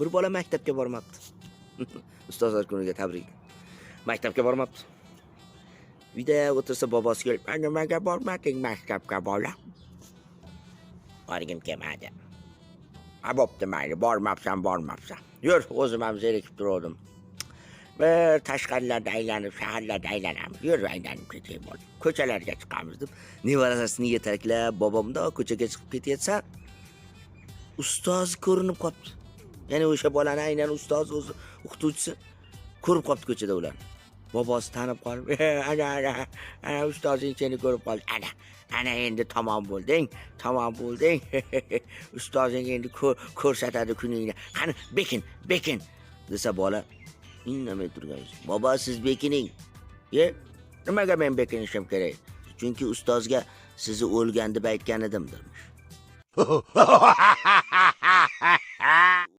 bir bola maktabga bormabdi. Ustozlar kuniga tabrik. Maktabga bormabdi. Uyda o'tirsa bobosi kelib "A, nimaga bormading maktabga bola. Borgim kelmadi. Ha bo'pti mayli bormabsan bormabsan. Yur o'zim ham zerikib turuvdim bir tashqarilarda aylanib shaharlarda aylanamiz yur aylanib ketaylik bola ko'chalarga chiqamiz deb nevarasini yetaklab bobomda ko'chaga chiqib ketyapsan ustoz ko'rinib qolibdi ya'ni o'sha bolani aynan ustoz o'zi o'qituvchisi ko'rib qolibdi ko'chada ularni. Bobosi tanib qolib ana ana ana ustozing seni ko'rib qoldi. Ana ana endi tamom bo'lding tamom bo'lding. Ustozing endi ko'r- ko'rsatadi kuningni. Qani bekin bekin desa bola indamay turgan bobo siz bekining. Ye nimaga men bekinishim kerak? Chunki ustozga sizni o'lgan deb aytgan edim dermish